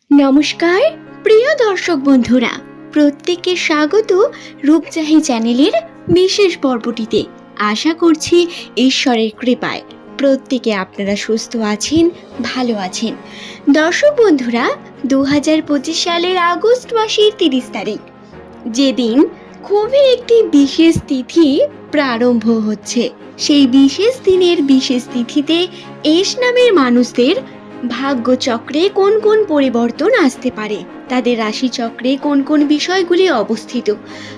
নমস্কার, প্রিয় দর্শক বন্ধুরা, প্রত্যেককে স্বাগত রূপচাহি চ্যানেলের বিশেষ পর্বটিতে। আশা করছি ঈশ্বরের কৃপায় প্রত্যেকে আপনারা সুস্থ আছেন, ভালো আছেন। দর্শক বন্ধুরা দু হাজার পঁচিশ সালের আগস্ট মাসের তিরিশ তারিখ, যেদিন খুবই একটি বিশেষ তিথি প্রারম্ভ হচ্ছে। সেই বিশেষ দিনের বিশেষ তিথিতে এস নামের মানুষদের ভাগ্যচক্রে কোন কোন পরিবর্তন আসতে পারে? তাদের রাশিচক্রে কোন কোন বিষয়গুলি অবস্থিত?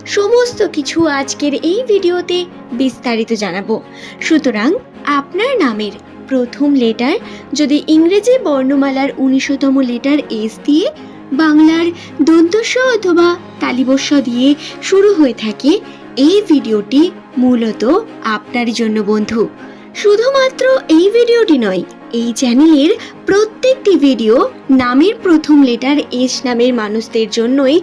সমস্ত কিছু আজকের এই ভিডিওতে বিস্তারিত জানাব। সুতরাং, আপনার নামের প্রথম লেটার যদি ইংরেজি বর্ণমালার উনিশতম লেটার এস দিয়ে বাংলার দন্তস্ব অথবা তালিবস্য দিয়ে শুরু হয়ে থাকে, এই ভিডিওটি মূলত আপনার জন্য বন্ধু। শুধুমাত্র এই ভিডিওটি নয় এই চ্যানেলের প্রত্যেকটি ভিডিও নামের প্রথম লেটার এস নামের মানুষদের জন্যই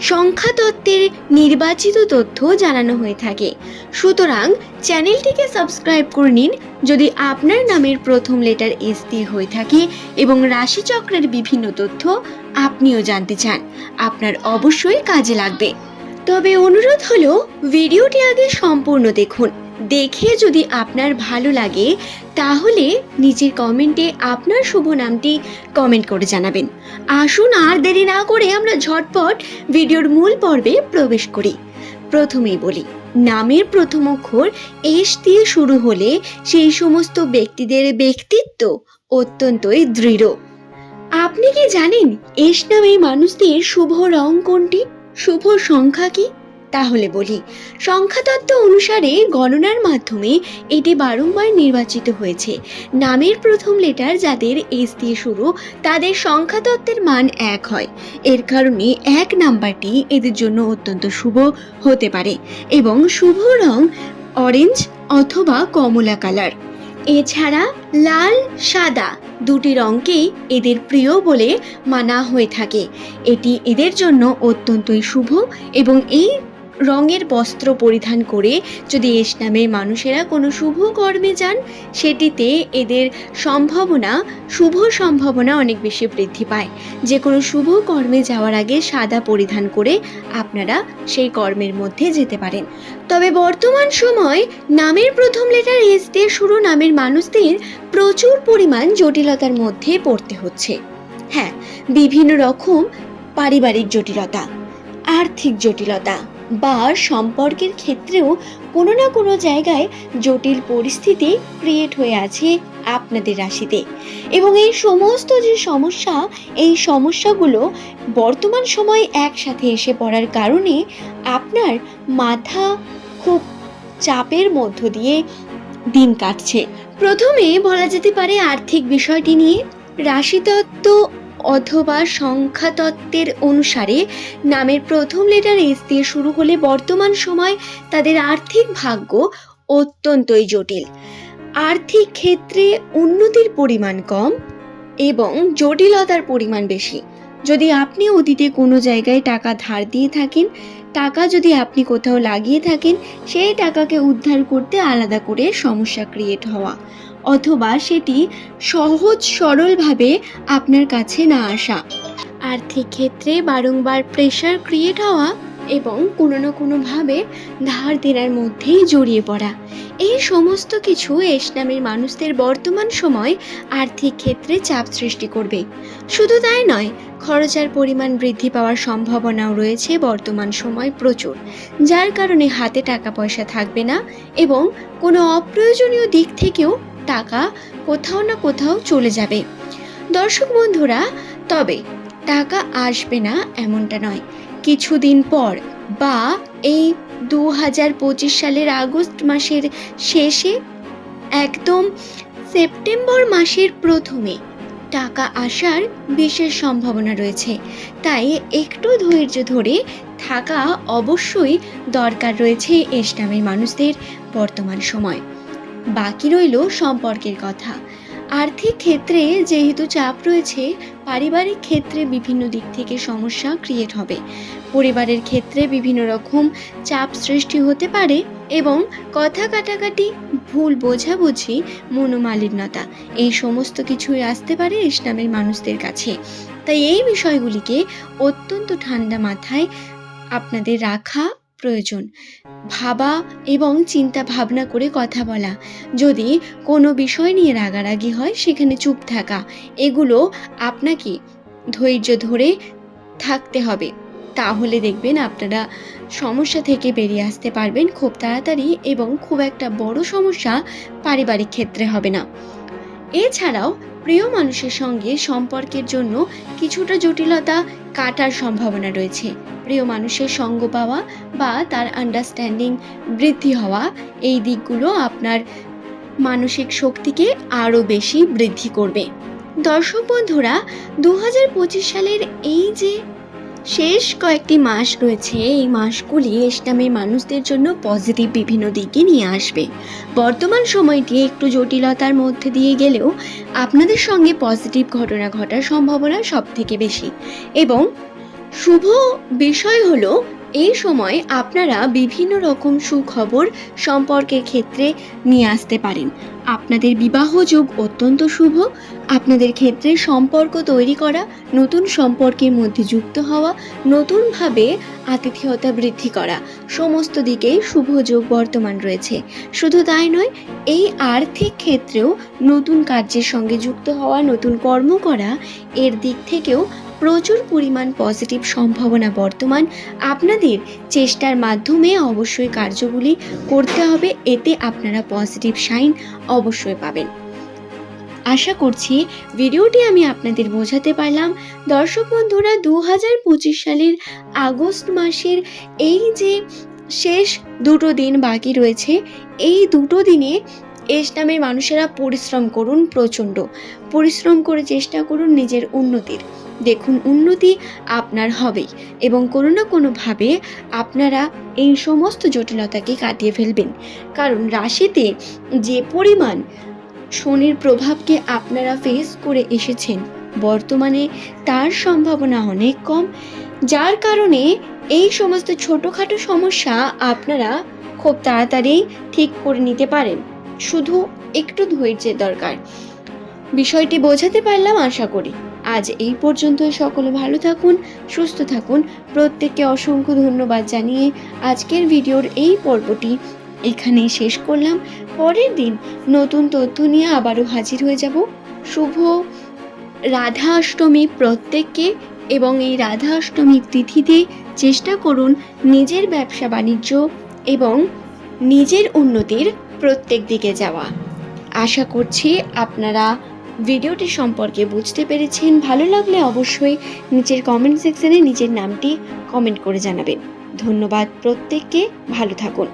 সংখ্যাতত্ত্বের নির্বাচিত তথ্য জানানো হয়ে থাকে। সুতরাং চ্যানেলটিকে সাবস্ক্রাইব করে নিন যদি আপনার নামের প্রথম লেটার এস দিয়ে হয়ে থাকে এবং রাশিচক্রের বিভিন্ন তথ্য আপনিও জানতে চান, আপনার অবশ্যই কাজে লাগবে। তবে অনুরোধ হলো, ভিডিওটি আগে সম্পূর্ণ দেখুন। দেখে যদি আপনার ভালো লাগে, তাহলে নিচের কমেন্টে আপনার শুভ নামটি কমেন্ট করে জানাবেন। আসুন আর দেরি না করে আমরা ঝটপট ভিডিওর মূল পর্বে প্রবেশ করি। প্রথমেই বলি, নামের প্রথম অক্ষর এস দিয়ে শুরু হলে সেই সমস্ত ব্যক্তিদের ব্যক্তিত্ব অত্যন্তই দৃঢ়। আপনি কি জানেন এস নামের মানুষদের শুভ রং কোনটি? শুভ সংখ্যা কি? তাহলে বলি, সংখ্যাতত্ত্ব অনুসারে গণনার মাধ্যমে এটি বারংবার নির্বাচিত হয়েছে। নামের প্রথম লেটার যাদের এস দিয়ে শুরু, তাদের সংখ্যাতত্ত্বের মান এক হয়। এর কারণে এক নাম্বারটি এদের জন্য অত্যন্ত শুভ হতে পারে এবং শুভ রং অরেঞ্জ অথবা কমলা কালার। এছাড়া লাল, সাদা দুটি রঙকেই এদের প্রিয় বলে মানা হয়ে থাকে। এটি এদের জন্য অত্যন্তই শুভ এবং এই রঙের বস্ত্র পরিধান করে যদি এস নামের মানুষেরা কোনো শুভ কর্মে যান, সেটিতে এদের সম্ভাবনা, শুভ সম্ভাবনা অনেক বেশি বৃদ্ধি পায়। যে কোনো শুভ কর্মে যাওয়ার আগে সাদা পরিধান করে আপনারা সেই কর্মের মধ্যে যেতে পারেন। তবে বর্তমান সময় নামের প্রথম লেটার এস দিয়ে শুরু নামের মানুষদের প্রচুর পরিমাণ জটিলতার মধ্যে পড়তে হচ্ছে। হ্যাঁ বিভিন্ন রকম পারিবারিক জটিলতা, আর্থিক জটিলতা বা সম্পর্কের ক্ষেত্রেও কোনো না কোনো জায়গায় জটিল পরিস্থিতি ক্রিয়েট হয়ে আছে আপনাদের রাশিতে। এবং এই সমস্ত যে সমস্যা, এই সমস্যাগুলো বর্তমান সময়ে একসাথে এসে পড়ার কারণে আপনার মাথা খুব চাপের মধ্য দিয়ে দিন কাটছে। প্রথমে বলা যেতে পারে আর্থিক বিষয়টি নিয়ে। রাশিতত্ত্ব অথবা সংখ্যাতত্ত্বের অনুসারে নামের প্রথম লেটার এস দিয়ে শুরু হলে বর্তমান সময় তাদের আর্থিক ভাগ্য অত্যন্তই জটিল। আর্থিক ক্ষেত্রে উন্নতির পরিমাণ কম এবং জটিলতার পরিমাণ বেশি। যদি আপনি অতীতে কোনো জায়গায় টাকা ধার দিয়ে থাকেন, টাকা যদি আপনি কোথাও লাগিয়ে থাকেন, সেই টাকাকে উদ্ধার করতে আলাদা করে সমস্যা ক্রিয়েট হওয়া। অথবা সেটি সহজ সরলভাবে আপনার কাছে না আসা। আর্থিক ক্ষেত্রে বারংবার প্রেশার ক্রিয়েট হওয়া এবং কোনো না কোনোভাবে ধার দেনার মধ্যেই জড়িয়ে পড়া। এই সমস্ত কিছু এস নামের মানুষদের বর্তমান সময় আর্থিক ক্ষেত্রে চাপ সৃষ্টি করবে। শুধু তাই নয় খরচার পরিমাণ বৃদ্ধি পাওয়ার সম্ভাবনাও রয়েছে বর্তমান সময় প্রচুর। যার কারণে হাতে টাকা পয়সা থাকবে না এবং কোনো অপ্রয়োজনীয় দিক থেকেও টাকা কোথাও না কোথাও চলে যাবে। দর্শক বন্ধুরা, তবে টাকা আসবে না এমনটা নয়। কিছুদিন পর বা এই দু হাজার পঁচিশ সালের আগস্ট মাসের শেষে, একদম সেপ্টেম্বর মাসের প্রথমে টাকা আসার বিশেষ সম্ভাবনা রয়েছে। তাই একটু ধৈর্য ধরে থাকা অবশ্যই দরকার রয়েছে এস নামের মানুষদের বর্তমান সময়। বাকি রইল সম্পর্কের কথা। আর্থিক ক্ষেত্রে যেহেতু চাপ রয়েছে, পারিবারিক ক্ষেত্রে বিভিন্ন দিক থেকে সমস্যা ক্রিয়েট হবে। পরিবারের ক্ষেত্রে বিভিন্ন রকম চাপ সৃষ্টি হতে পারে এবং কথা কাটাকাটি, ভুল বোঝাবুঝি, মনোমালিন্যতা, এই সমস্ত কিছুই আসতে পারে ইসলামের মানুষদের কাছে। তাই এই বিষয়গুলিকে অত্যন্ত ঠান্ডা মাথায় আপনাদের রাখা প্রয়োজন। ভাবা এবং চিন্তা ভাবনা করে কথা বলা। যদি কোনো বিষয় নিয়ে রাগারাগি হয়, সেখানে চুপ থাকা। এগুলো আপনাকে ধৈর্য ধরে থাকতে হবে। তাহলে দেখবেন আপনারা সমস্যা থেকে বেরিয়ে আসতে পারবেন। খুব তাড়াতাড়ি এবং খুব একটা বড় সমস্যা পারিবারিক ক্ষেত্রে হবে না। এছাড়াও প্রিয় মানুষের সঙ্গে সম্পর্কের জন্য কিছুটা জটিলতা কাটার সম্ভাবনা রয়েছে। প্রিয় মানুষের সঙ্গ পাওয়া বা তার আন্ডারস্ট্যান্ডিং বৃদ্ধি হওয়া, এই দিকগুলো আপনার মানসিক শক্তিকে আরও বেশি বৃদ্ধি করবে। দর্শক বন্ধুরা দু হাজার পঁচিশ সালের এই যে শেষ কয়েকটি মাস রয়েছে, এই মাসগুলি ইসলামের মানুষদের জন্য পজিটিভ বিভিন্ন দিকে নিয়ে আসবে। বর্তমান সময়টি একটু জটিলতার মধ্যে দিয়ে গেলেও আপনাদের সঙ্গে পজিটিভ ঘটনা ঘটার সম্ভাবনা সব থেকে বেশি। এবং শুভ বিষয় হলো এই সময় আপনারা বিভিন্ন রকম সুখবর সম্পর্কের ক্ষেত্রে নিয়ে আসতে পারেন। আপনাদের বিবাহ যোগ অত্যন্ত শুভ। আপনাদের ক্ষেত্রে সম্পর্ক তৈরি করা, নতুন সম্পর্কের মধ্যে যুক্ত হওয়া, নতুনভাবে আতিথেয়তা বৃদ্ধি করা, সমস্ত দিকেই শুভ যোগ বর্তমান রয়েছে। শুধু তাই নয়, এই আর্থিক ক্ষেত্রেও নতুন কার্যের সঙ্গে যুক্ত হওয়া, নতুন কর্ম করা এর দিক থেকেও প্রচুর পরিমাণ পজিটিভ সম্ভাবনা বর্তমান। আপনাদের চেষ্টার মাধ্যমে অবশ্যই কার্যগুলি করতে হবে, এতে আপনারা পজিটিভ সাইন অবশ্যই পাবেন। আশা করছি ভিডিওটি আমি আপনাদের বোঝাতে পারলাম। দর্শক বন্ধুরা দু হাজার পঁচিশ সালের আগস্ট মাসের এই যে শেষ দুটো দিন বাকি রয়েছে, এই দুটো দিনে ইসলামের মানুষেরা পরিশ্রম করুন প্রচণ্ড। পরিশ্রম করে চেষ্টা করুন নিজের উন্নতির। দেখুন উন্নতি আপনার হবেই এবং কোনো না কোনোভাবে আপনারা এই সমস্ত জটিলতাকে কাটিয়ে ফেলবেন। কারণ রাশিতে যে পরিমাণ শনির প্রভাবকে আপনারা ফেস করে এসেছেন, বর্তমানে তার সম্ভাবনা অনেক কম, যার কারণে এই সমস্ত ছোটোখাটো সমস্যা আপনারা খুব তাড়াতাড়ি ঠিক করে নিতে পারেন। শুধু একটু ধৈর্যের দরকার। বিষয়টি বোঝাতে পারলাম আশা করি। আজ এই পর্যন্তই সকলে ভালো থাকুন, সুস্থ থাকুন। প্রত্যেককে অসংখ্য ধন্যবাদ জানিয়ে আজকের ভিডিওর এই পর্বটি এখানেই শেষ করলাম। পরের দিন নতুন তথ্য নিয়ে আবারও হাজির হয়ে যাব। শুভ রাধা অষ্টমী প্রত্যেককে এবং এই রাধা অষ্টমীর তিথিতে চেষ্টা করুন নিজের ব্যবসা বাণিজ্য এবং নিজের উন্নতির প্রত্যেক দিকে যাওয়া। আশা করছি আপনারা ভিডিওটি সম্পর্কে বুঝতে পেরেছেন, ভালো লাগলে অবশ্যই নিচের কমেন্ট সেকশনে নিজের নামটি কমেন্ট করে জানাবেন। ধন্যবাদ প্রত্যেককে, ভালো থাকুন।